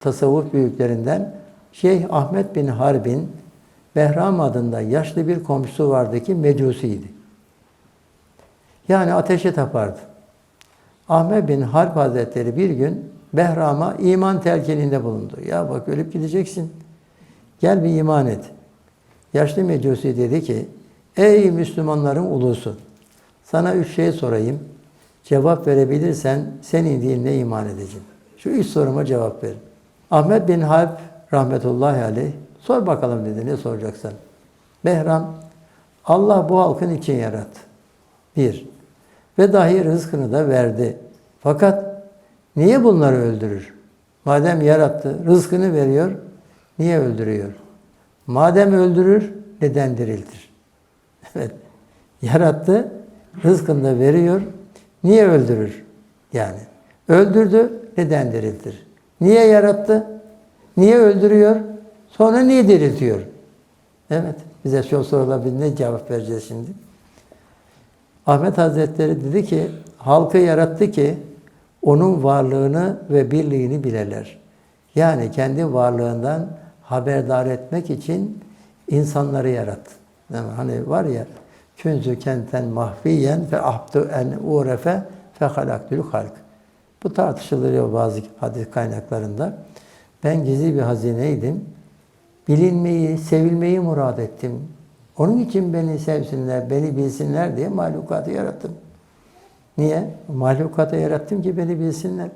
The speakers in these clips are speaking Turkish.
tasavvuf büyüklerinden Şeyh Ahmet bin Harbin Behram adında yaşlı bir komşusu vardı ki mecusiydi. Yani ateşe tapardı. Ahmet bin Harp Hazretleri bir gün Behram'a iman telkininde bulundu. Ya bak ölüp gideceksin. Gel bir iman et. Yaşlı mecusi dedi ki, ey Müslümanların ulusu, sana üç şey sorayım. Cevap verebilirsen senin dinine iman edeceğim. Şu üç soruma cevap ver. Ahmet bin Harp rahmetullahi aleyh sor bakalım dedi ne soracaksan. Behram Allah bu halkın için yarattı. Bir. Ve dahi rızkını da verdi. Fakat niye bunları öldürür? Madem yarattı, rızkını veriyor, niye öldürüyor? Madem öldürür, neden diriltir? Evet. Yarattı, rızkını da veriyor, niye öldürür? Yani öldürdü, neden diriltir? Niye yarattı? Niye öldürüyor? Sonra niye diriltiyor? Evet, bize şu sorular biz ne cevap vereceğiz şimdi? Ahmet Hazretleri dedi ki, halkı yarattı ki onun varlığını ve birliğini bileler. Yani kendi varlığından haberdar etmek için insanları yarattı. Yani hani var ya, künzü kenten mahfiyen fe ahdu en urefe fe halaktül halk. Bu tartışılıyor bazı hadis kaynaklarında. Ben gizli bir hazineydim. Bilinmeyi, sevilmeyi murad ettim. Onun için beni sevsinler, beni bilsinler diye mahlukatı yarattım. Niye? Mahlukatı yarattım ki beni bilsinler.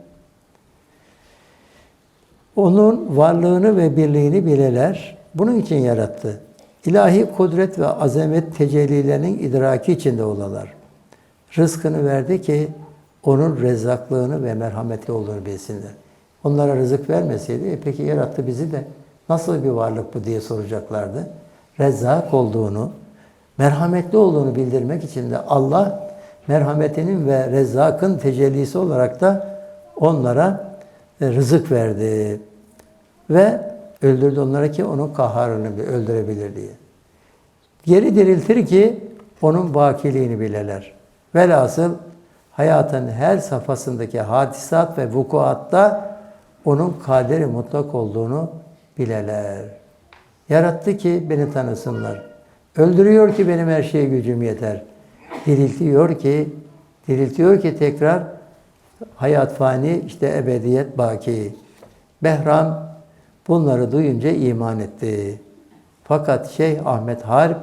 Onun varlığını ve birliğini bileler. Bunun için yarattı. İlahi kudret ve azamet tecellilerinin idraki içinde olalar. Rızkını verdi ki onun rezzaklığını ve merhametli olduğunu bilsinler. Onlara rızık vermeseydi, e peki yarattı bizi de nasıl bir varlık bu diye soracaklardı. Rezzak olduğunu, merhametli olduğunu bildirmek için de Allah merhametinin ve rezzakın tecellisi olarak da onlara e, rızık verdi. Ve öldürdü onlara ki onun kaharını bir öldürebilir diye. Geri diriltir ki onun bakiliğini bileler. Velhasıl hayatın her safhasındaki hadisat ve vukuatta onun kaderi mutlak olduğunu bileler. Yarattı ki beni tanısınlar. Öldürüyor ki benim her şeye gücüm yeter. Diriltiyor ki, diriltiyor ki tekrar hayat fani, işte ebediyet baki. Behram bunları duyunca iman etti. Fakat Şeyh Ahmet Harp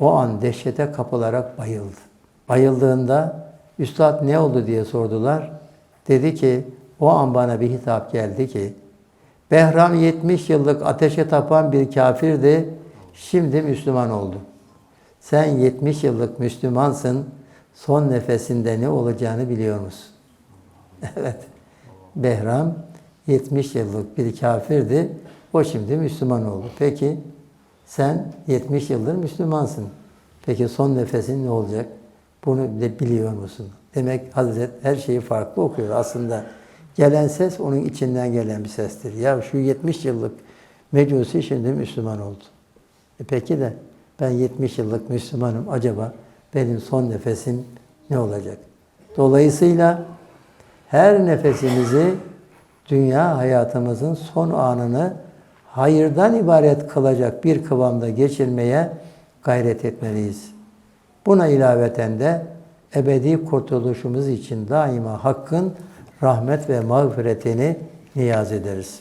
o an dehşete kapılarak bayıldı. Bayıldığında Üstad ne oldu diye sordular. Dedi ki o an bana bir hitap geldi ki Behram 70 yıllık ateşe tapan bir kafirdi. Şimdi Müslüman oldu. Sen 70 yıllık Müslümansın. Son nefesinde ne olacağını biliyor musun? evet. Behram 70 yıllık bir kafirdi. O şimdi Müslüman oldu. Peki sen 70 yıldır Müslümansın. Peki son nefesin ne olacak? Bunu de biliyor musun? Demek Hazret her şeyi farklı okuyor. Aslında gelen ses onun içinden gelen bir sestir. Ya şu 70 yıllık mecusi şimdi Müslüman oldu. E peki de ben 70 yıllık Müslümanım. Acaba benim son nefesim ne olacak? Dolayısıyla her nefesimizi dünya hayatımızın son anını hayırdan ibaret kılacak bir kıvamda geçirmeye gayret etmeliyiz. Buna ilaveten de ebedi kurtuluşumuz için daima Hakk'ın rahmet ve mağfiretini niyaz ederiz.